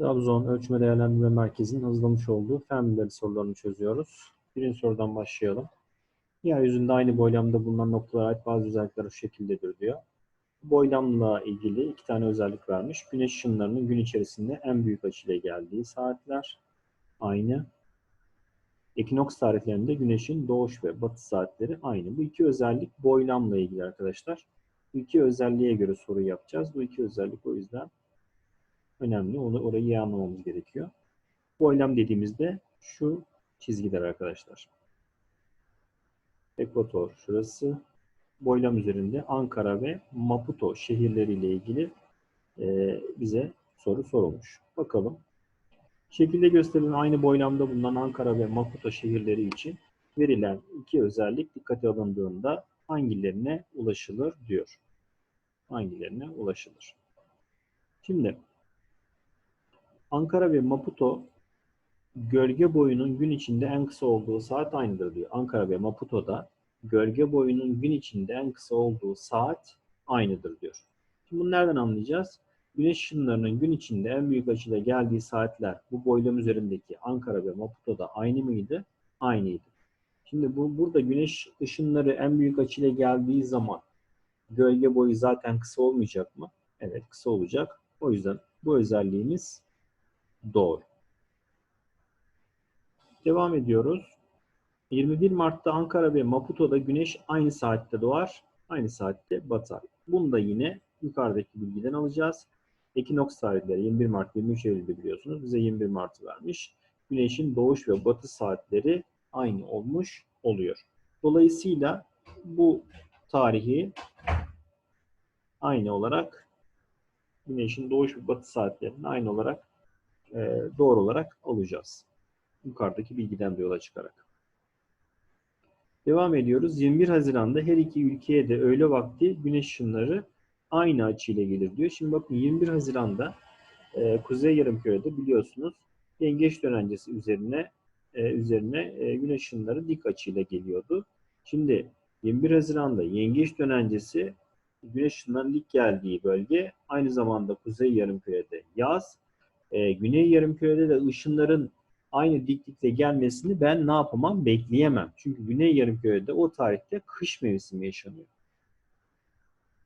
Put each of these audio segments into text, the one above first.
Trabzon Ölçme Değerlendirme Merkezi'nin hazırlamış olduğu fen bilimleri sorularını çözüyoruz. Birinci sorudan başlayalım. Yeryüzünde aynı boylamda bulunan noktalara ait bazı özellikler şu şekildedir diyor. Boylamla ilgili iki tane özellik vermiş. Güneş ışınlarının gün içerisinde en büyük açıyla geldiği saatler aynı. Ekinoks tarihlerinde güneşin doğuş ve batış saatleri aynı. Bu iki özellik boylamla ilgili arkadaşlar. Bu iki özelliğe göre soru yapacağız. Bu iki özellik o yüzden önemli. Onu orayı iyi anlamamız gerekiyor. Boylam dediğimizde şu çizgiler arkadaşlar. Ekvator şurası. Boylam üzerinde Ankara ve Maputo şehirleriyle ilgili e, bize soru sorulmuş. Bakalım. Şekilde gösterilen aynı boylamda bulunan Ankara ve Maputo şehirleri için verilen iki özellik dikkate alındığında hangilerine ulaşılır diyor. Hangilerine ulaşılır. Şimdi Ankara ve Maputo gölge boyunun gün içinde en kısa olduğu saat aynıdır diyor. Ankara ve Maputo'da gölge boyunun gün içinde en kısa olduğu saat aynıdır diyor. Şimdi bunu nereden anlayacağız? Güneş ışınlarının gün içinde en büyük açıyla geldiği saatler bu boylam üzerindeki Ankara ve Maputo'da aynı mıydı? Aynıydı. Şimdi bu burada güneş ışınları en büyük açıyla geldiği zaman gölge boyu zaten kısa olmayacak mı? Evet kısa olacak. O yüzden bu özelliğimiz doğru. Devam ediyoruz. 21 Mart'ta Ankara ve Maputo'da güneş aynı saatte doğar, aynı saatte batar. Bunu da yine yukarıdaki bilgiden alacağız. Ekinoks tarihleri 21 Mart 23 Eylül'de biliyorsunuz. Bize 21 Mart'ı vermiş. Güneşin doğuş ve batı saatleri aynı olmuş oluyor. Dolayısıyla bu tarihi aynı olarak Güneşin doğuş ve batı saatlerini aynı olarak e, doğru olarak alacağız. Yukarıdaki bilgiden de yola çıkarak. Devam ediyoruz. 21 Haziran'da her iki ülkeye de öğle vakti güneş ışınları aynı açıyla gelir diyor. Şimdi bakın 21 Haziran'da e, Kuzey Yarımküre'de biliyorsunuz yengeç dönencesi üzerine e, üzerine e, güneş ışınları dik açıyla geliyordu. Şimdi 21 Haziran'da yengeç dönencesi güneş ışınlarının dik geldiği bölge aynı zamanda Kuzey Yarımküre'de yaz. E, Güney Yarımküre'de de ışınların aynı diklikte gelmesini ben ne yapamam? Bekleyemem. Çünkü Güney Yarımküre'de o tarihte kış mevsimi yaşanıyor.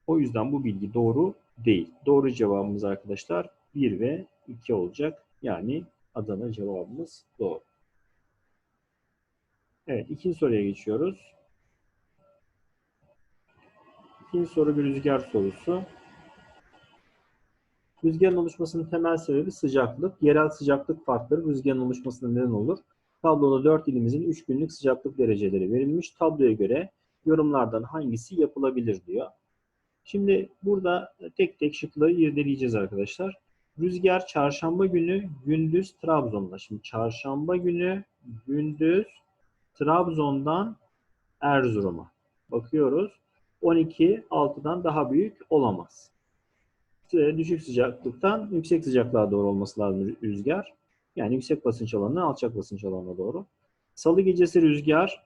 O yüzden bu bilgi doğru değil. Doğru cevabımız arkadaşlar 1 ve 2 olacak. Yani Adana cevabımız doğru. Evet, ikinci soruya geçiyoruz. İkinci soru bir rüzgar sorusu. Rüzgarın oluşmasının temel sebebi sıcaklık. Yerel sıcaklık farkları rüzgarın oluşmasına neden olur. Tabloda 4 ilimizin 3 günlük sıcaklık dereceleri verilmiş. Tabloya göre yorumlardan hangisi yapılabilir diyor. Şimdi burada tek tek şıkları irdeleyeceğiz arkadaşlar. Rüzgar çarşamba günü gündüz Trabzon'da. Şimdi çarşamba günü gündüz Trabzon'dan Erzurum'a. Bakıyoruz. 12 6'dan daha büyük olamaz. Düşük sıcaklıktan yüksek sıcaklığa doğru olması lazım rüzgar. Yani yüksek basınç alanına alçak basınç alanına doğru. Salı gecesi rüzgar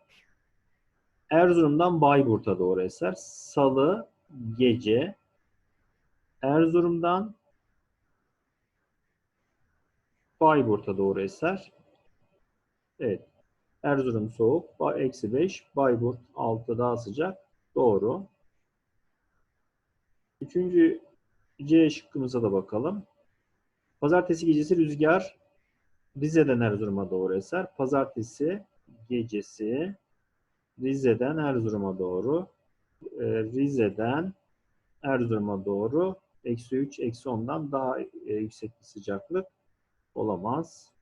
Erzurum'dan Bayburt'a doğru eser. Salı gece Erzurum'dan Bayburt'a doğru eser. Evet. Erzurum soğuk. Eksi 5. Bayburt 6 daha sıcak. Doğru. Üçüncü C şıkkımıza da bakalım. Pazartesi gecesi rüzgar Rize'den Erzurum'a doğru eser. Pazartesi gecesi Rize'den Erzurum'a doğru. Ee, Rize'den Erzurum'a doğru eksi 3, eksi 10'dan daha e, yüksek bir sıcaklık olamaz.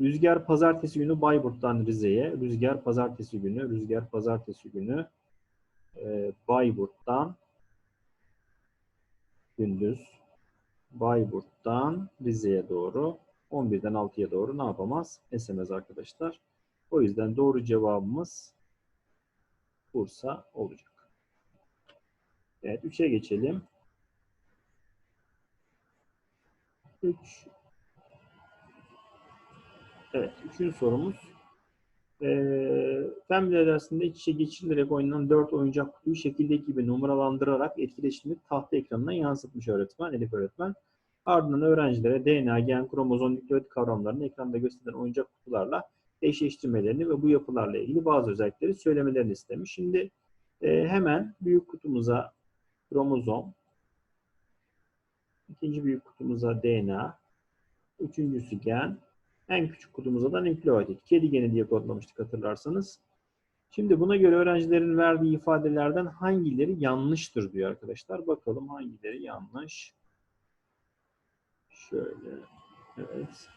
Rüzgar pazartesi günü Bayburt'tan Rize'ye, rüzgar pazartesi günü, rüzgar pazartesi günü e, Bayburt'tan gündüz Bayburt'tan Rize'ye doğru 11'den 6'ya doğru ne yapamaz? Esemez arkadaşlar. O yüzden doğru cevabımız Bursa olacak. Evet 3'e geçelim. 3 Evet, üçüncü sorumuz. Ee, fen bilgileri dersinde iç içe geçirilerek oynanan dört oyuncak kutuyu şekildeki gibi numaralandırarak etkileşimli tahta ekranına yansıtmış öğretmen, Elif öğretmen. Ardından öğrencilere DNA, gen, kromozom, nükleotit kavramlarını ekranda gösterilen oyuncak kutularla eşleştirmelerini ve bu yapılarla ilgili bazı özellikleri söylemelerini istemiş. Şimdi e, hemen büyük kutumuza kromozom, ikinci büyük kutumuza DNA, üçüncüsü gen, en küçük kutumuza da nükleotit. Kedi geni diye kodlamıştık hatırlarsanız. Şimdi buna göre öğrencilerin verdiği ifadelerden hangileri yanlıştır diyor arkadaşlar. Bakalım hangileri yanlış. Şöyle. Evet.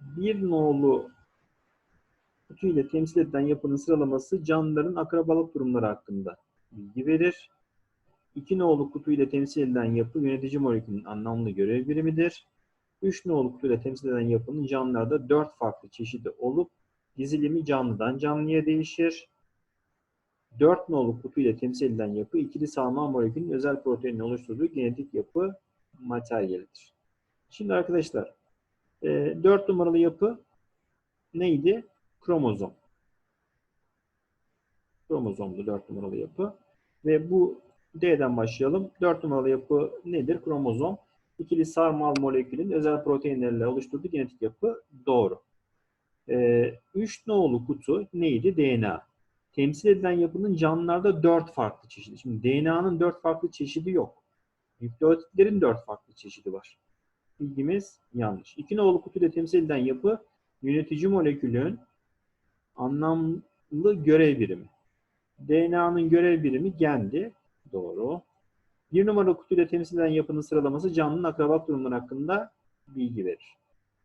Bir nolu kutu ile temsil edilen yapının sıralaması canlıların akrabalık durumları hakkında bilgi verir. İki nolu kutu ile temsil edilen yapı yönetici molekülün anlamlı görev birimidir. Üç nolu kutu ile temsil edilen yapının canlılarda dört farklı çeşidi olup dizilimi canlıdan canlıya değişir. 4 nolu kutu ile temsil edilen yapı ikili sarmal molekülün özel proteinin oluşturduğu genetik yapı materyalidir. Şimdi arkadaşlar 4 numaralı yapı neydi? Kromozom. Kromozomlu 4 numaralı yapı. Ve bu D'den başlayalım. 4 numaralı yapı nedir? Kromozom. İkili sarmal molekülün özel proteinlerle oluşturduğu genetik yapı doğru. 3 nolu kutu neydi? DNA temsil edilen yapının canlılarda dört farklı çeşidi. Şimdi DNA'nın dört farklı çeşidi yok. Nükleotitlerin dört farklı çeşidi var. Bilgimiz yanlış. İki nolu kutuyla temsil edilen yapı yönetici molekülün anlamlı görev birimi. DNA'nın görev birimi gendi. Doğru. Bir numaralı kutuyla temsil edilen yapının sıralaması canlının akraba durumları hakkında bilgi verir.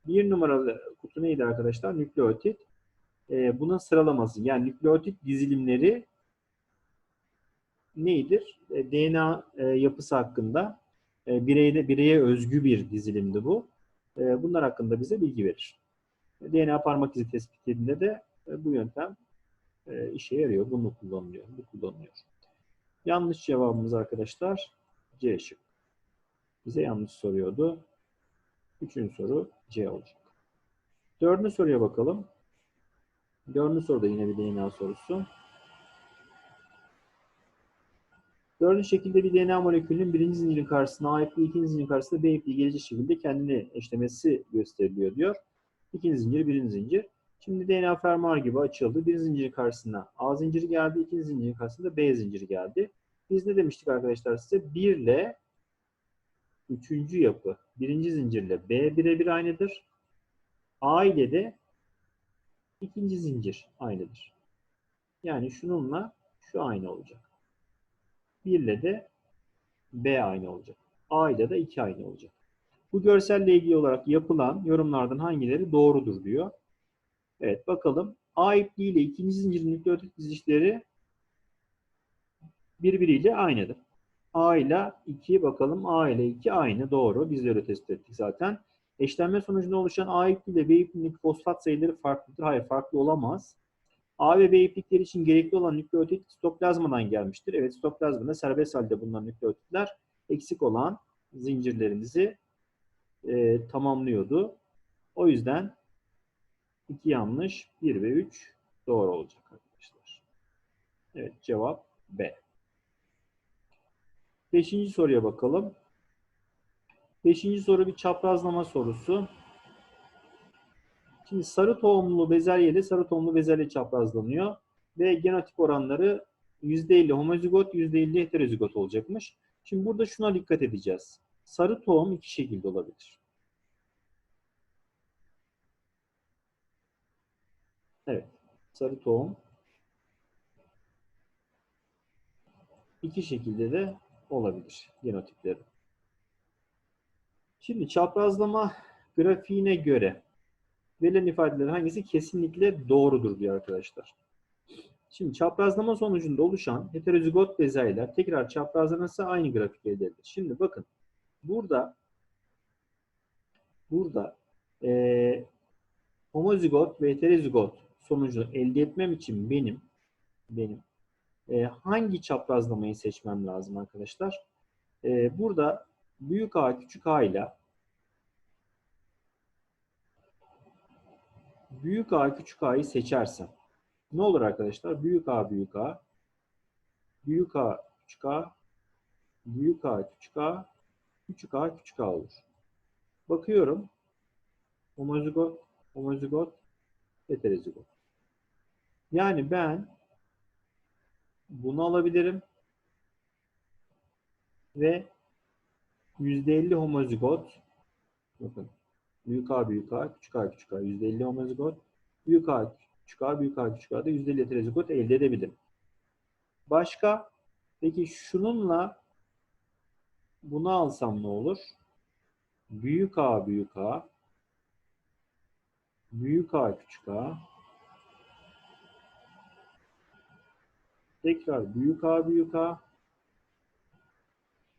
Bir numaralı kutu neydi arkadaşlar? Nükleotit e, bunun sıralaması yani nükleotit dizilimleri neydir? E, DNA e, yapısı hakkında e, bireyde bireye özgü bir dizilimdi bu. E, bunlar hakkında bize bilgi verir. DNA parmak izi tespitinde de e, bu yöntem e, işe yarıyor. Bunu kullanılıyor. Bu kullanılıyor. Yanlış cevabımız arkadaşlar C şık. Bize yanlış soruyordu. Üçüncü soru C olacak. Dördüncü soruya bakalım. Dördüncü soruda yine bir DNA sorusu. Dördüncü şekilde bir DNA molekülünün birinci zincirin karşısına A ipliği, ikinci zincirin karşısında B ipliği gelecek şekilde kendini eşlemesi gösteriliyor diyor. İkinci zincir, birinci zincir. Şimdi DNA fermuar gibi açıldı. Bir zincirin karşısına A zinciri geldi, ikinci zincirin karşısında B zinciri geldi. Biz ne demiştik arkadaşlar size? 1 ile üçüncü yapı birinci zincirle B birebir aynıdır. A ile de ikinci zincir aynıdır. Yani şununla şu aynı olacak. 1 ile de B aynı olacak. A ile de 2 aynı olacak. Bu görselle ilgili olarak yapılan yorumlardan hangileri doğrudur diyor. Evet bakalım. A ipliği ile ikinci zincirin nükleotit dizişleri birbiriyle aynıdır. A ile 2 bakalım. A ile 2 aynı. Doğru. Biz de öyle tespit ettik zaten. Eşlenme sonucunda oluşan A ipliği ile B ipliğindeki fosfat sayıları farklıdır. Hayır farklı olamaz. A ve B iplikleri için gerekli olan nükleotit sitoplazmadan gelmiştir. Evet sitoplazmada serbest halde bulunan nükleotitler eksik olan zincirlerimizi e, tamamlıyordu. O yüzden 2 yanlış, 1 ve 3 doğru olacak arkadaşlar. Evet cevap B. Beşinci soruya bakalım. Beşinci soru bir çaprazlama sorusu. Şimdi sarı tohumlu bezelye ile sarı tohumlu bezelye çaprazlanıyor. Ve genotip oranları %50 homozigot, %50 heterozigot olacakmış. Şimdi burada şuna dikkat edeceğiz. Sarı tohum iki şekilde olabilir. Evet. Sarı tohum iki şekilde de olabilir genotipleri. Şimdi çaprazlama grafiğine göre verilen ifadelerin hangisi kesinlikle doğrudur diyor arkadaşlar. Şimdi çaprazlama sonucunda oluşan heterozigot bezelyeler tekrar çaprazlanırsa aynı grafik elde edilir. Şimdi bakın burada burada e, homozigot ve heterozigot sonucu elde etmem için benim benim e, hangi çaprazlamayı seçmem lazım arkadaşlar? E, burada büyük A küçük A ile büyük A küçük A'yı seçersem ne olur arkadaşlar? Büyük A büyük A büyük A küçük A büyük A, küçük A, küçük A, küçük A olur. Bakıyorum. Homozigot, homozigot, heterozigot. Yani ben bunu alabilirim ve %50 homozigot bakın büyük A büyük A küçük A küçük A %50 homozigot büyük A küçük A büyük A küçük A'da %50 heterozigot elde edebilirim. Başka peki şununla bunu alsam ne olur? Büyük A büyük A büyük A küçük A tekrar büyük A büyük A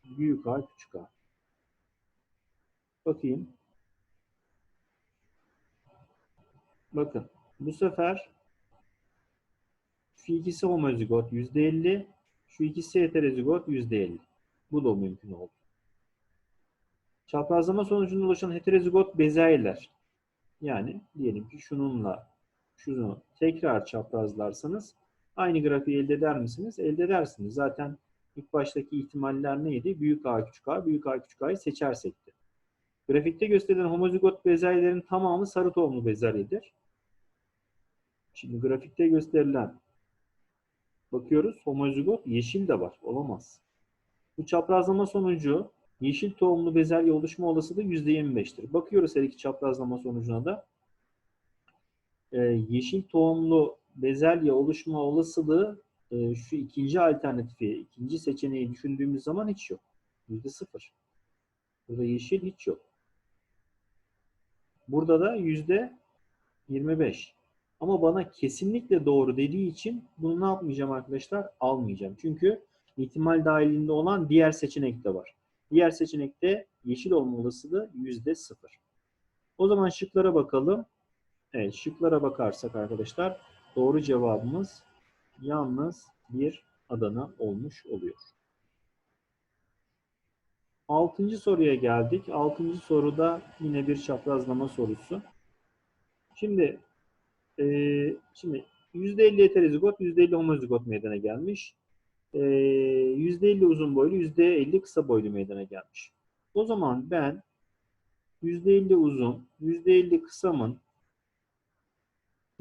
büyük A küçük A. Bakayım. Bakın bu sefer şu ikisi homozigot %50, şu ikisi heterozigot %50. Bu da mümkün oldu. Çaprazlama sonucunda oluşan heterozigot bezelyeler. Yani diyelim ki şununla şunu tekrar çaprazlarsanız aynı grafiği elde eder misiniz? Elde edersiniz. Zaten ilk baştaki ihtimaller neydi? Büyük A küçük A, büyük A küçük A'yı seçersekti. Grafikte gösterilen homozigot bezelyelerin tamamı sarı tohumlu bezelyedir. Şimdi grafikte gösterilen bakıyoruz homozigot yeşil de var. Olamaz. Bu çaprazlama sonucu yeşil tohumlu bezelye oluşma olasılığı %25'tir. Bakıyoruz her iki çaprazlama sonucuna da. Ee, yeşil tohumlu bezelye oluşma olasılığı e, şu ikinci alternatifi, ikinci seçeneği düşündüğümüz zaman hiç yok. %0. Burada yeşil hiç yok. Burada da %25. Ama bana kesinlikle doğru dediği için bunu ne yapmayacağım arkadaşlar? Almayacağım. Çünkü ihtimal dahilinde olan diğer seçenek de var. Diğer seçenekte yeşil olma olasılığı yüzde sıfır. O zaman şıklara bakalım. Evet şıklara bakarsak arkadaşlar doğru cevabımız yalnız bir Adana olmuş oluyor. Altıncı soruya geldik. Altıncı soruda yine bir çaprazlama sorusu. Şimdi e, şimdi %50 heterozigot, %50 homozigot meydana gelmiş. E, %50 uzun boylu, %50 kısa boylu meydana gelmiş. O zaman ben %50 uzun, %50 kısamın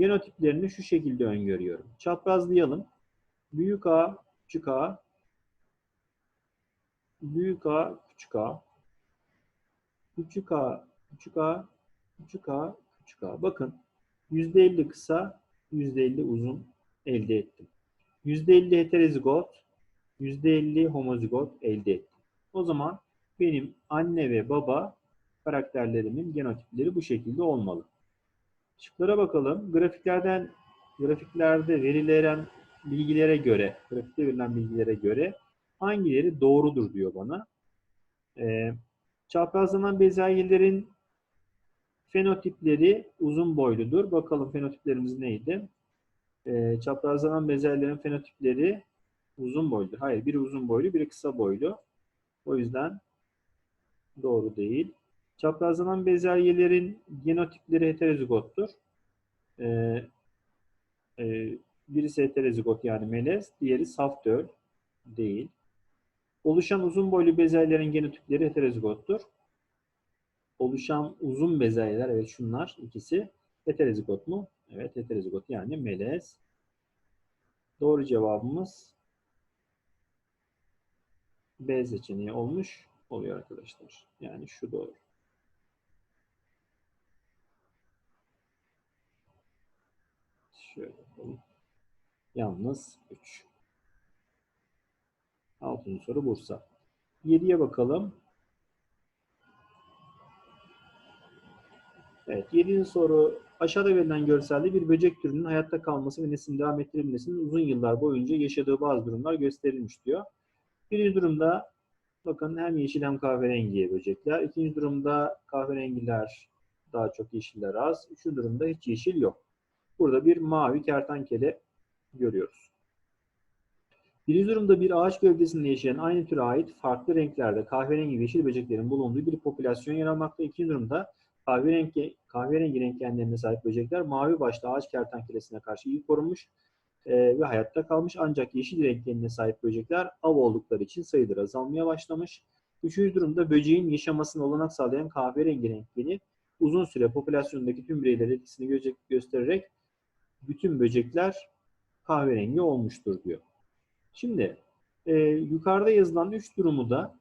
genotiplerini şu şekilde öngörüyorum. Çaprazlayalım. Büyük A, küçük A, büyük A, küçük A, küçük A, küçük A, küçük A, küçük A. Bakın %50 kısa, %50 uzun elde ettim. %50 heterozigot, %50 homozigot elde ettim. O zaman benim anne ve baba karakterlerimin genotipleri bu şekilde olmalı. Şıklara bakalım. Grafiklerden grafiklerde verilen bilgilere göre, grafikte verilen bilgilere göre hangileri doğrudur diyor bana. Ee, çaprazlanan bezelyelerin fenotipleri uzun boyludur. Bakalım fenotiplerimiz neydi? Ee, çaprazlanan bezelyelerin fenotipleri uzun boylu. Hayır, biri uzun boylu, biri kısa boylu. O yüzden doğru değil. Çaprazlanan bezelyelerin genotipleri heterozigottur. Ee, e, birisi heterozigot yani melez, diğeri saf döl değil. Oluşan uzun boylu bezelyelerin genotipleri heterozigottur. Oluşan uzun bezelyeler, evet şunlar ikisi heterozigot mu? Evet heterozigot yani melez. Doğru cevabımız B seçeneği olmuş oluyor arkadaşlar. Yani şu doğru. Şöyle yapalım. Yalnız 3. Altıncı soru Bursa. 7'ye bakalım. Evet, 7. soru. Aşağıda verilen görselde bir böcek türünün hayatta kalması ve neslini devam ettirebilmesinin uzun yıllar boyunca yaşadığı bazı durumlar gösterilmiş diyor. Birinci durumda bakın hem yeşil hem kahverengi böcekler. İkinci durumda kahverengiler daha çok yeşiller az. Üçüncü durumda hiç yeşil yok. Burada bir mavi kertenkele görüyoruz. Birinci durumda bir ağaç gövdesinde yaşayan aynı türe ait farklı renklerde kahverengi ve yeşil böceklerin bulunduğu bir popülasyon yer almakta. İkinci durumda kahverengi, kahverengi renk genlerine sahip böcekler mavi başlı ağaç kertenkelesine karşı iyi korunmuş. e, ve hayatta kalmış. Ancak yeşil renk genine sahip böcekler av oldukları için sayıları azalmaya başlamış. Üçüncü durumda böceğin yaşamasına olanak sağlayan kahverengi renk geni uzun süre popülasyondaki tüm bireylere etkisini gö- göstererek bütün böcekler kahverengi olmuştur diyor. Şimdi e, yukarıda yazılan üç durumu da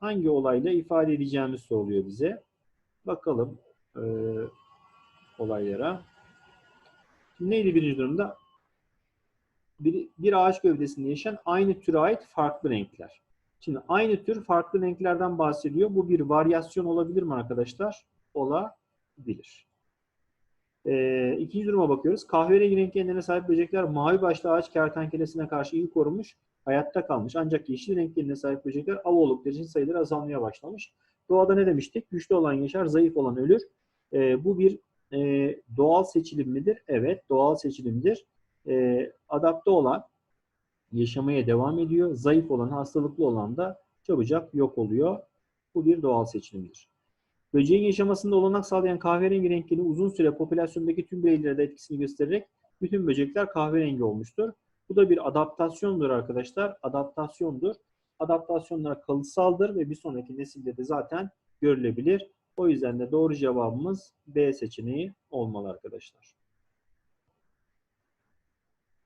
hangi olayla ifade edeceğimiz soruluyor bize. Bakalım e, olaylara. Şimdi neydi birinci durumda? Bir, bir ağaç gövdesinde yaşayan aynı türe ait farklı renkler. Şimdi aynı tür farklı renklerden bahsediyor. Bu bir varyasyon olabilir mi arkadaşlar? Olabilir. Ee, ikinci duruma bakıyoruz. Kahverengi renk genlerine sahip böcekler mavi başlı ağaç kertenkelesine karşı iyi korunmuş, hayatta kalmış. Ancak yeşil renk genine sahip böcekler av oldukları için sayıları azalmaya başlamış. Doğada ne demiştik? Güçlü olan yaşar, zayıf olan ölür. Ee, bu bir e, doğal seçilim midir? Evet, doğal seçilimdir. Ee, adapte olan yaşamaya devam ediyor. Zayıf olan, hastalıklı olan da çabucak yok oluyor. Bu bir doğal seçilimdir. Böceğin yaşamasında olanak sağlayan kahverengi renkini uzun süre popülasyondaki tüm bireylere etkisini göstererek bütün böcekler kahverengi olmuştur. Bu da bir adaptasyondur arkadaşlar. Adaptasyondur. Adaptasyonlar kalıtsaldır ve bir sonraki nesilde de zaten görülebilir. O yüzden de doğru cevabımız B seçeneği olmalı arkadaşlar.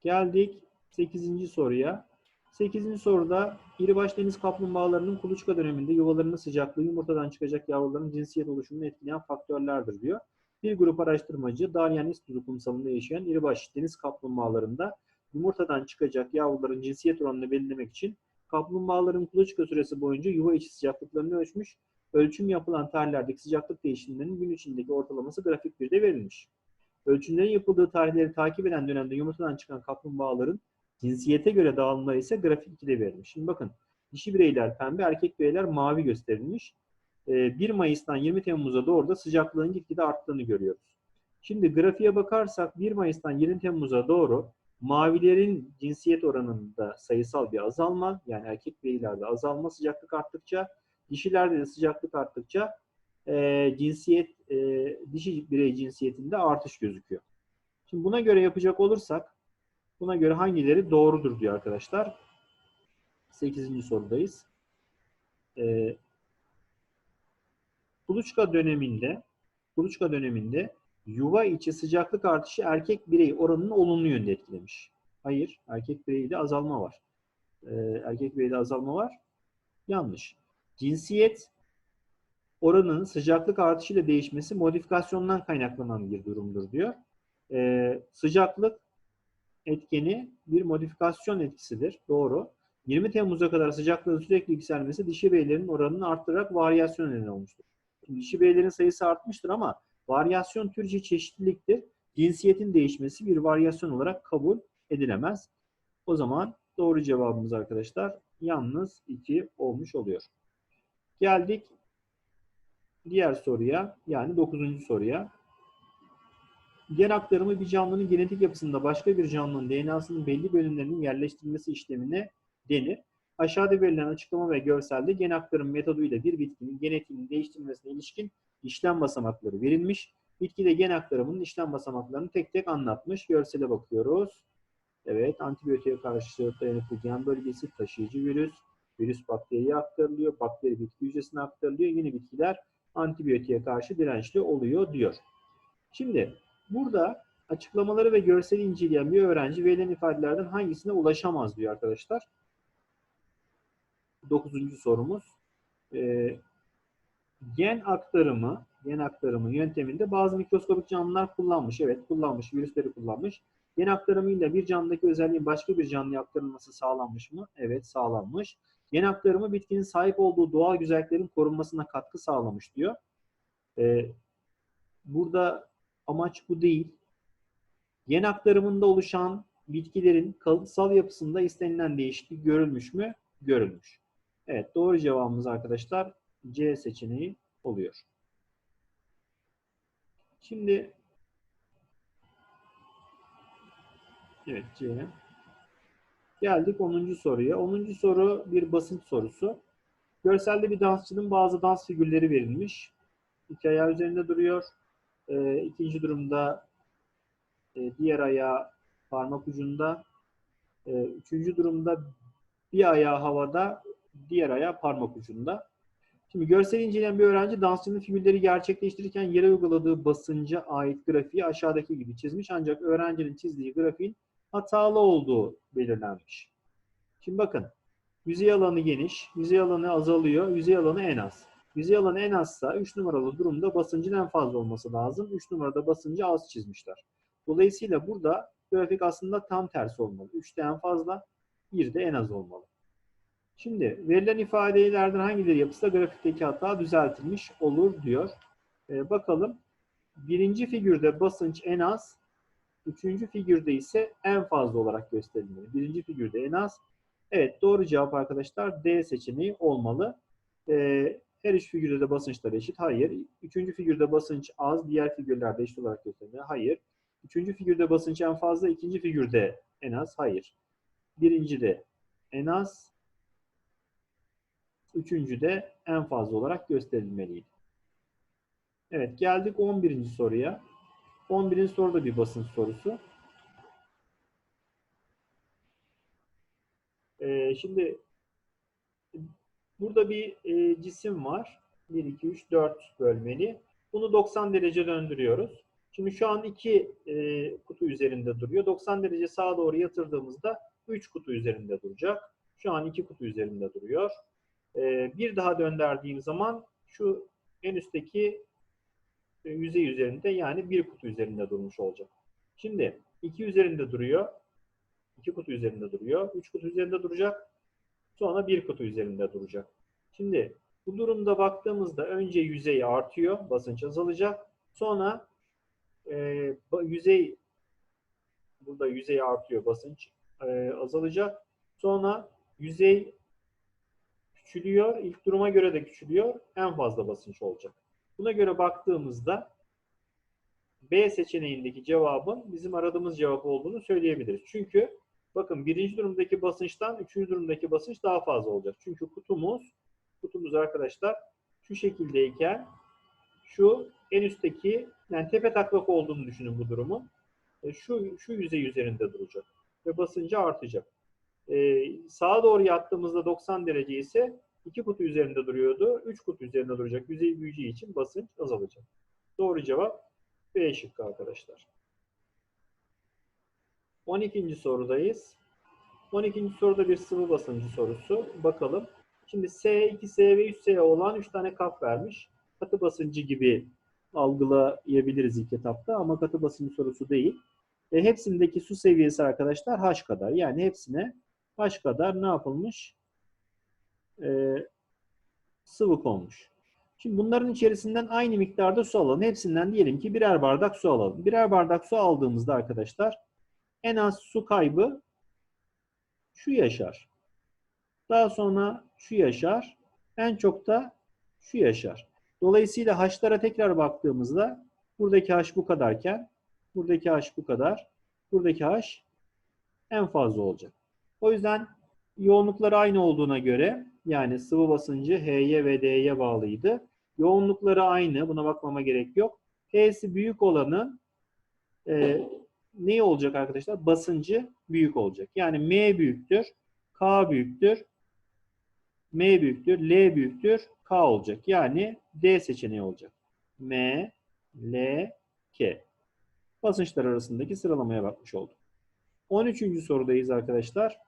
Geldik 8. soruya. 8. soruda iribaş deniz kaplumbağalarının kuluçka döneminde yuvalarının sıcaklığı yumurtadan çıkacak yavruların cinsiyet oluşumunu etkileyen faktörlerdir diyor. Bir grup araştırmacı Daryan İstuzu kumsalında yaşayan iribaş deniz kaplumbağalarında yumurtadan çıkacak yavruların cinsiyet oranını belirlemek için kaplumbağaların kuluçka süresi boyunca yuva içi sıcaklıklarını ölçmüş. Ölçüm yapılan tarihlerdeki sıcaklık değişimlerinin gün içindeki ortalaması grafik 1'de verilmiş. Ölçümlerin yapıldığı tarihleri takip eden dönemde yumurtadan çıkan kaplumbağaların cinsiyete göre dağılımları ise grafik 2'de verilmiş. Şimdi bakın dişi bireyler pembe, erkek bireyler mavi gösterilmiş. 1 Mayıs'tan 20 Temmuz'a doğru da sıcaklığın gitgide arttığını görüyoruz. Şimdi grafiğe bakarsak 1 Mayıs'tan 20 Temmuz'a doğru mavilerin cinsiyet oranında sayısal bir azalma, yani erkek bireylerde azalma sıcaklık arttıkça, dişilerde de sıcaklık arttıkça e, cinsiyet, e, dişi birey cinsiyetinde artış gözüküyor. Şimdi buna göre yapacak olursak, buna göre hangileri doğrudur diyor arkadaşlar. 8. sorudayız. E, kuluçka döneminde, kuluçka döneminde yuva içi sıcaklık artışı erkek birey oranını olumlu yönde etkilemiş. Hayır, erkek bireyde azalma var. Ee, erkek bireyde azalma var. Yanlış. Cinsiyet oranının sıcaklık artışıyla değişmesi modifikasyondan kaynaklanan bir durumdur diyor. Ee, sıcaklık etkeni bir modifikasyon etkisidir. Doğru. 20 Temmuz'a kadar sıcaklığın sürekli yükselmesi dişi bireylerin oranını arttırarak varyasyon neden olmuştur. Dişi bireylerin sayısı artmıştır ama varyasyon türcü çeşitliliktir. Cinsiyetin değişmesi bir varyasyon olarak kabul edilemez. O zaman doğru cevabımız arkadaşlar yalnız 2 olmuş oluyor. Geldik diğer soruya yani 9. soruya. Gen aktarımı bir canlının genetik yapısında başka bir canlının DNA'sının belli bölümlerinin yerleştirilmesi işlemine denir. Aşağıda verilen açıklama ve görselde gen aktarım metoduyla bir bitkinin genetiğinin değiştirilmesine ilişkin işlem basamakları verilmiş. Bitkide gen aktarımının işlem basamaklarını tek tek anlatmış. Görsele bakıyoruz. Evet, antibiyotiğe karşı dayanıklı gen bölgesi, taşıyıcı virüs, virüs bakteriye aktarılıyor, bakteri bitki hücresine aktarılıyor. Yine bitkiler antibiyotiğe karşı dirençli oluyor diyor. Şimdi burada açıklamaları ve görseli inceleyen bir öğrenci verilen ifadelerden hangisine ulaşamaz diyor arkadaşlar. Dokuzuncu sorumuz. Ee, gen aktarımı, gen aktarımı yönteminde bazı mikroskopik canlılar kullanmış. Evet kullanmış, virüsleri kullanmış. Gen aktarımıyla bir canlıdaki özelliğin başka bir canlıya aktarılması sağlanmış mı? Evet sağlanmış. Gen aktarımı bitkinin sahip olduğu doğal güzelliklerin korunmasına katkı sağlamış diyor. Ee, burada amaç bu değil. Gen aktarımında oluşan bitkilerin kalıtsal yapısında istenilen değişiklik görülmüş mü? Görülmüş. Evet doğru cevabımız arkadaşlar C seçeneği oluyor. Şimdi evet C. Geldik 10. soruya. 10. soru bir basınç sorusu. Görselde bir dansçının bazı dans figürleri verilmiş. Ayağı üzerinde duruyor. E, ikinci durumda e, diğer ayağı parmak ucunda. Ee, üçüncü durumda bir ayağı havada, diğer ayağı parmak ucunda. Şimdi görsel inceleyen bir öğrenci dansçının figürleri gerçekleştirirken yere uyguladığı basınca ait grafiği aşağıdaki gibi çizmiş. Ancak öğrencinin çizdiği grafiğin hatalı olduğu belirlenmiş. Şimdi bakın. Yüzey alanı geniş, yüzey alanı azalıyor, yüzey alanı en az. Yüzey alanı en azsa 3 numaralı durumda basıncın en fazla olması lazım. 3 numarada basıncı az çizmişler. Dolayısıyla burada grafik aslında tam tersi olmalı. 3'te en fazla, 1'de en az olmalı. Şimdi verilen ifadelerden hangileri yapısı da grafikteki hata düzeltilmiş olur diyor. Ee, bakalım. Birinci figürde basınç en az, üçüncü figürde ise en fazla olarak gösterilmeli. Birinci figürde en az. Evet doğru cevap arkadaşlar D seçeneği olmalı. Ee, her üç figürde de basınçlar eşit. Hayır. Üçüncü figürde basınç az, diğer figürlerde eşit olarak gösterilmeli. Hayır. Üçüncü figürde basınç en fazla, ikinci figürde en az. Hayır. Birinci de en az, üçüncü de en fazla olarak gösterilmeliydi. Evet geldik 11. soruya. 11. soru da bir basınç sorusu. Ee, şimdi burada bir e, cisim var. 1, 2, 3, 4 bölmeli. Bunu 90 derece döndürüyoruz. Şimdi şu an iki e, kutu üzerinde duruyor. 90 derece sağa doğru yatırdığımızda 3 kutu üzerinde duracak. Şu an iki kutu üzerinde duruyor. E, bir daha döndürdüğüm zaman şu en üstteki e, yüzey üzerinde yani bir kutu üzerinde durmuş olacak. Şimdi iki üzerinde duruyor. iki kutu üzerinde duruyor. Üç kutu üzerinde duracak. Sonra bir kutu üzerinde duracak. Şimdi bu durumda baktığımızda önce yüzey artıyor. Basınç azalacak. Sonra e, yüzey burada yüzey artıyor. Basınç e, azalacak. Sonra yüzey küçülüyor. İlk duruma göre de küçülüyor. En fazla basınç olacak. Buna göre baktığımızda B seçeneğindeki cevabın bizim aradığımız cevap olduğunu söyleyebiliriz. Çünkü bakın birinci durumdaki basınçtan üçüncü durumdaki basınç daha fazla olacak. Çünkü kutumuz kutumuz arkadaşlar şu şekildeyken şu en üstteki yani tepe taklak olduğunu düşünün bu durumu. E, şu şu yüzey üzerinde duracak ve basıncı artacak. Ee, sağa doğru yattığımızda 90 derece ise iki kutu üzerinde duruyordu. Üç kutu üzerinde duracak. Yüzey büyüyeceği için basınç azalacak. Doğru cevap B şıkkı arkadaşlar. 12. sorudayız. 12. soruda bir sıvı basıncı sorusu. Bakalım. Şimdi S, 2S ve 3S olan 3 tane kap vermiş. Katı basıncı gibi algılayabiliriz ilk etapta ama katı basıncı sorusu değil. E, hepsindeki su seviyesi arkadaşlar H kadar. Yani hepsine H kadar ne yapılmış? E, sıvı konmuş. Şimdi bunların içerisinden aynı miktarda su alalım. Hepsinden diyelim ki birer bardak su alalım. Birer bardak su aldığımızda arkadaşlar en az su kaybı şu yaşar. Daha sonra şu yaşar. En çok da şu yaşar. Dolayısıyla haşlara tekrar baktığımızda buradaki haş bu kadarken buradaki haş bu kadar. Buradaki haş en fazla olacak. O yüzden yoğunlukları aynı olduğuna göre yani sıvı basıncı H'ye ve D'ye bağlıydı. Yoğunlukları aynı. Buna bakmama gerek yok. H'si büyük olanın e, ne olacak arkadaşlar? Basıncı büyük olacak. Yani M büyüktür, K büyüktür, M büyüktür, L büyüktür, K olacak. Yani D seçeneği olacak. M, L, K. Basınçlar arasındaki sıralamaya bakmış olduk. 13. sorudayız arkadaşlar.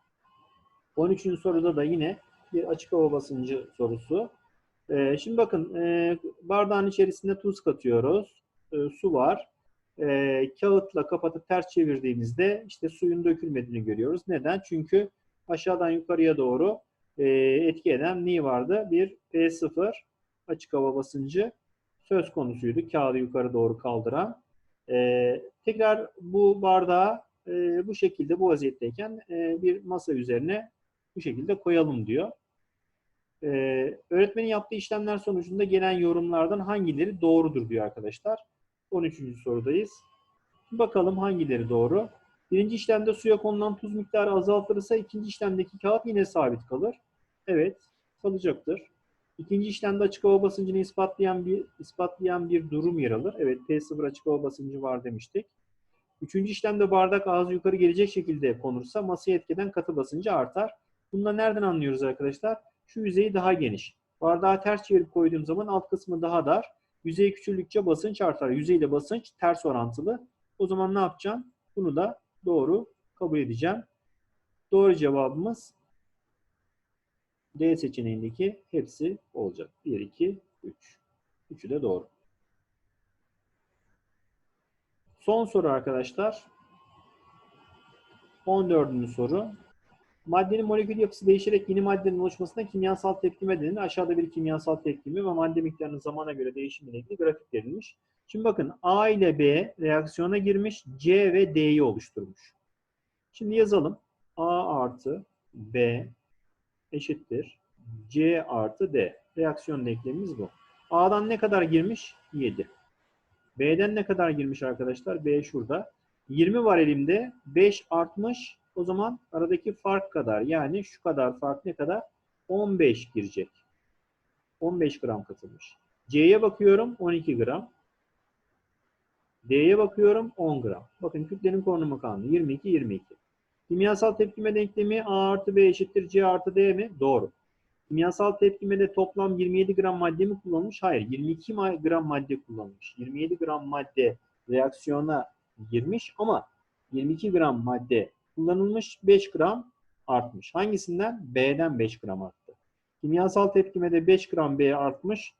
13. soruda da yine bir açık hava basıncı sorusu. Ee, şimdi bakın e, bardağın içerisinde tuz katıyoruz. E, su var. E, kağıtla kapatıp ters çevirdiğimizde işte suyun dökülmediğini görüyoruz. Neden? Çünkü aşağıdan yukarıya doğru e, etki eden neyi vardı? Bir P0 açık hava basıncı söz konusuydu. Kağıdı yukarı doğru kaldıran. E, tekrar bu bardağı e, bu şekilde bu vaziyetteyken e, bir masa üzerine bu şekilde koyalım diyor. E, öğretmenin yaptığı işlemler sonucunda gelen yorumlardan hangileri doğrudur diyor arkadaşlar. 13. sorudayız. Bakalım hangileri doğru. Birinci işlemde suya konulan tuz miktarı azaltılırsa ikinci işlemdeki kağıt yine sabit kalır. Evet, kalacaktır. İkinci işlemde açık hava basıncını ispatlayan bir ispatlayan bir durum yer alır. Evet, P0 açık hava basıncı var demiştik. Üçüncü işlemde bardak ağzı yukarı gelecek şekilde konursa masaya etkeden katı basıncı artar. Bunu da nereden anlıyoruz arkadaşlar? Şu yüzeyi daha geniş. Bardağı ters çevirip koyduğum zaman alt kısmı daha dar. Yüzey küçüldükçe basınç artar. Yüzeyle basınç ters orantılı. O zaman ne yapacağım? Bunu da doğru kabul edeceğim. Doğru cevabımız D seçeneğindeki hepsi olacak. 1, 2, 3. Üçü de doğru. Son soru arkadaşlar. 14. soru. Maddenin molekül yapısı değişerek yeni maddenin oluşmasına kimyasal tepkime denir. Aşağıda bir kimyasal tepkimi ve madde miktarının zamana göre değişimiyle ilgili grafik verilmiş. Şimdi bakın A ile B reaksiyona girmiş, C ve D'yi oluşturmuş. Şimdi yazalım. A artı B eşittir. C artı D. Reaksiyon denklemimiz bu. A'dan ne kadar girmiş? 7. B'den ne kadar girmiş arkadaşlar? B şurada. 20 var elimde. 5 artmış. O zaman aradaki fark kadar yani şu kadar fark ne kadar? 15 girecek. 15 gram katılmış. C'ye bakıyorum 12 gram. D'ye bakıyorum 10 gram. Bakın kütlenin konumu kanunu 22 22. Kimyasal tepkime denklemi A artı B eşittir C artı D mi? Doğru. Kimyasal tepkimede toplam 27 gram madde mi kullanılmış? Hayır. 22 ma- gram madde kullanılmış. 27 gram madde reaksiyona girmiş ama 22 gram madde kullanılmış 5 gram artmış. Hangisinden? B'den 5 gram arttı. Kimyasal tepkimede 5 gram B artmış.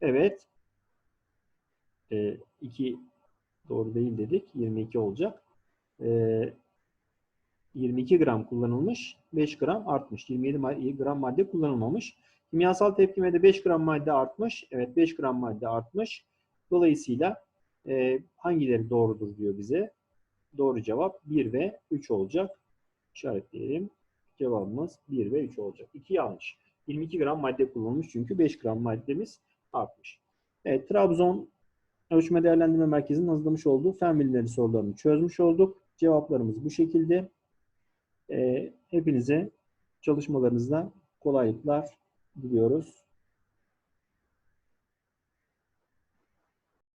Evet. 2 doğru değil dedik. 22 olacak. Ee, 22 gram kullanılmış, 5 gram artmış. 27 ma- gram madde kullanılmamış. Kimyasal tepkimede 5 gram madde artmış. Evet 5 gram madde artmış. Dolayısıyla e, hangileri doğrudur diyor bize. Doğru cevap 1 ve 3 olacak. İşaretleyelim. Cevabımız 1 ve 3 olacak. 2 yanlış. 22 gram madde kullanılmış çünkü 5 gram maddemiz artmış. Evet Trabzon Ölçme Değerlendirme Merkezi'nin hazırlamış olduğu fen bilimleri sorularını çözmüş olduk. Cevaplarımız bu şekilde. Ee, hepinize çalışmalarınızda kolaylıklar diliyoruz.